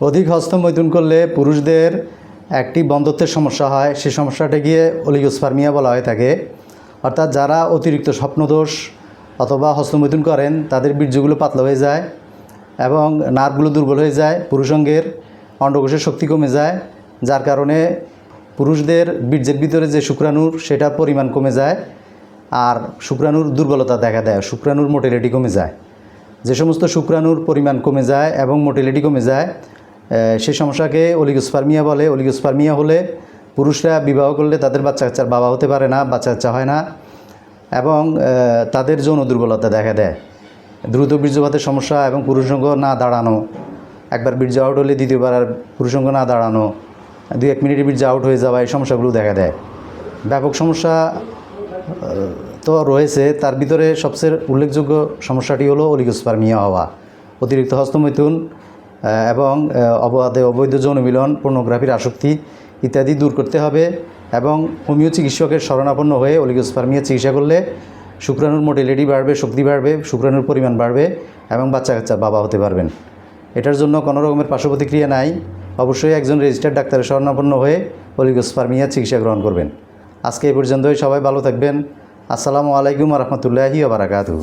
অধিক হস্তমৈথুন করলে পুরুষদের একটি বন্ধত্বের সমস্যা হয়। সে সমস্যাটা গিয়ে অলিগোস্পার্মিয়া বলা হয়ে থাকে অর্থাৎ যারা অতিরিক্ত স্বপ্নদোষ অথবা হস্তমৈথুন করেন, তাদের বীর্যগুলো পাতলা হয়ে যায় এবং নার্ভগুলো দুর্বল হয়ে যায়। পুরুষঙ্গের অন্ডকোষের শক্তি কমে যায়, যার কারণে পুরুষদের বীর্যের ভিতরে যে শুক্রাণুর, সেটার পরিমাণ কমে যায় আর শুক্রাণুর দুর্বলতা দেখা দেয়। শুক্রাণুর মোটিলিটি কমে যায়। যে সমস্ত শুক্রাণুর পরিমাণ কমে যায় এবং মোটিলিটি কমে যায় সেই সমস্যাকে অলিগোস্পার্মিয়া বলে। অলিগোস্পার্মিয়া হলে পুরুষরা বিবাহ করলে তাদের বাচ্চা কাচ্চার বাবা হতে পারে না বাচ্চা কাচ্চা হয় না এবং তাদের যৌন দুর্বলতা দেখা দেয়। দ্রুত বীর্যপাতের সমস্যা এবং পুরুষঙ্গ না দাঁড়ানো। একবার বীর্য আউট হলে দ্বিতীয়বার আর পুরুষঙ্গ না দাঁড়ানো। দুই এক মিনিটে বীর্য আউট হয়ে যাওয়া, এই সমস্যাগুলো দেখা দেয়। ব্যাপক সমস্যা তো রয়েছে। তার ভিতরে সবচেয়ে উল্লেখযোগ্য সমস্যাটি হলো অলিগোস্পার্মিয়া হওয়া। অতিরিক্ত হস্তমৈথুন এবং অবাধে অবৈধ যৌন মিলন, পর্নোগ্রাফির আসক্তি ইত্যাদি দূর করতে হবে এবং হোমিও চিকিৎসকের শরণাপন্ন হয়ে অলিগোস্পার্মিয়া চিকিৎসা করলে শুক্রাণুর মোটিলিটি বাড়বে, শক্তি বাড়বে, শুক্রাণুর পরিমাণ বাড়বে এবং বাচ্চা কাচ্চার বাবা হতে পারবেন। এটার জন্য কোনো রকমের পার্শ্ব প্রতিক্রিয়া নাই। অবশ্যই একজন রেজিস্টার্ড ডাক্তারের শরণাপন্ন হয়ে অলিগোস্পার্মিয়া চিকিৎসা গ্রহণ করবেন। আজকে এই পর্যন্তই। সবাই ভালো থাকবেন। আসসালামু আলাইকুম রহমতুল্লাহি বারাকাতু